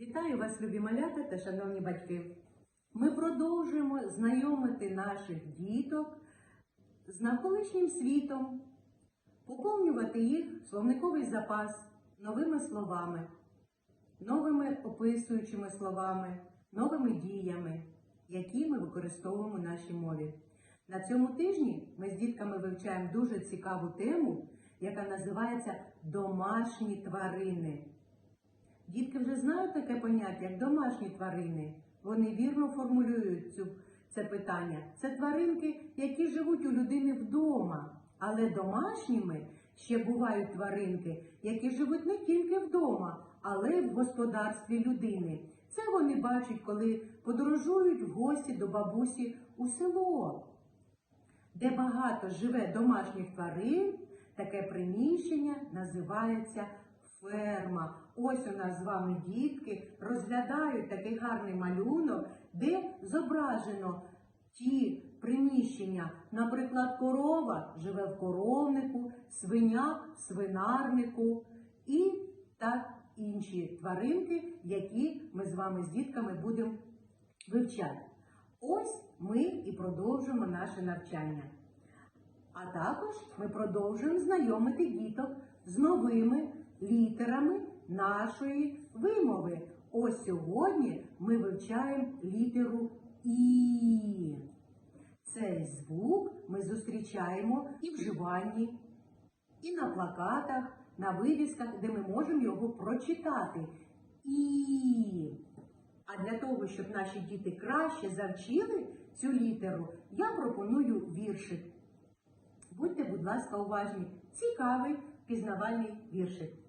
Вітаю вас, любі малята та шановні батьки. Ми продовжуємо знайомити наших діток з навколишнім світом, поповнювати їх словниковий запас новими словами, новими описуючими словами, новими діями, які ми використовуємо в нашій мові. На цьому тижні ми з дітками вивчаємо дуже цікаву тему, яка називається домашні тварини. Дітки вже знають таке поняття, як домашні тварини. Вони вірно формулюють цю, це питання. Це тваринки, які живуть у людини вдома. Але домашніми ще бувають тваринки, які живуть не тільки вдома, але й в господарстві людини. Це вони бачать, коли подорожують в гості до бабусі у село, де багато живе домашніх тварин. Таке приміщення називається ферма. Ось у нас з вами дітки розглядають такий гарний малюнок, де зображено ті приміщення. Наприклад, корова живе в коровнику, свиня в свинарнику і так інші тваринки, які ми з вами з дітками будемо вивчати. Ось ми і продовжуємо наше навчання. А також ми продовжуємо знайомити діток з новими літерами нашої вимови. Ось сьогодні ми вивчаємо літеру І. Цей звук ми зустрічаємо і в вживанні, і на плакатах, на вивісках, де ми можемо його прочитати. І. А для того, щоб наші діти краще завчили цю літеру, я пропоную віршик. Будьте, будь ласка, уважні. Цікавий пізнавальний віршик.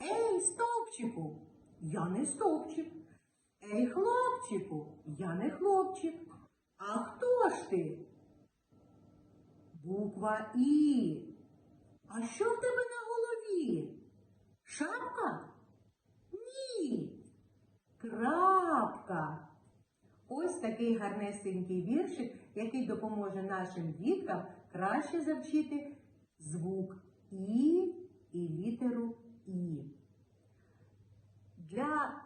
Ей, стовпчику, я не стовпчик. Ей, хлопчику, я не хлопчик. А хто ж ти? Буква І. А що в тебе на голові? Шапка? Ні. Крапка. Ось такий гарнесенький віршик, який допоможе нашим діткам краще завчити звук І і літеру І. Для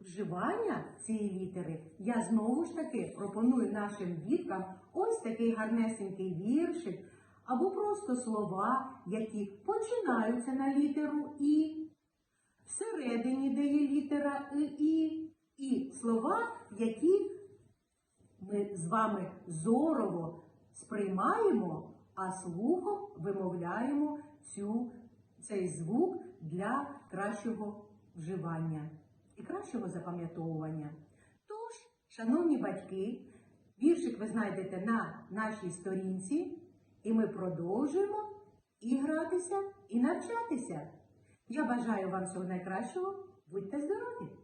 вживання цієї літери я знову ж таки пропоную нашим діткам ось такий гарнесенький віршик або просто слова, які починаються на літеру І. Всередині, де є літера І, і слова, які ми з вами зорово сприймаємо, а слухом вимовляємо цю, цей звук для кращого вживання і кращого запам'ятовування. Тож, шановні батьки, віршик ви знайдете на нашій сторінці, і ми продовжуємо і гратися, і навчатися. Я бажаю вам всього найкращого. Будьте здорові!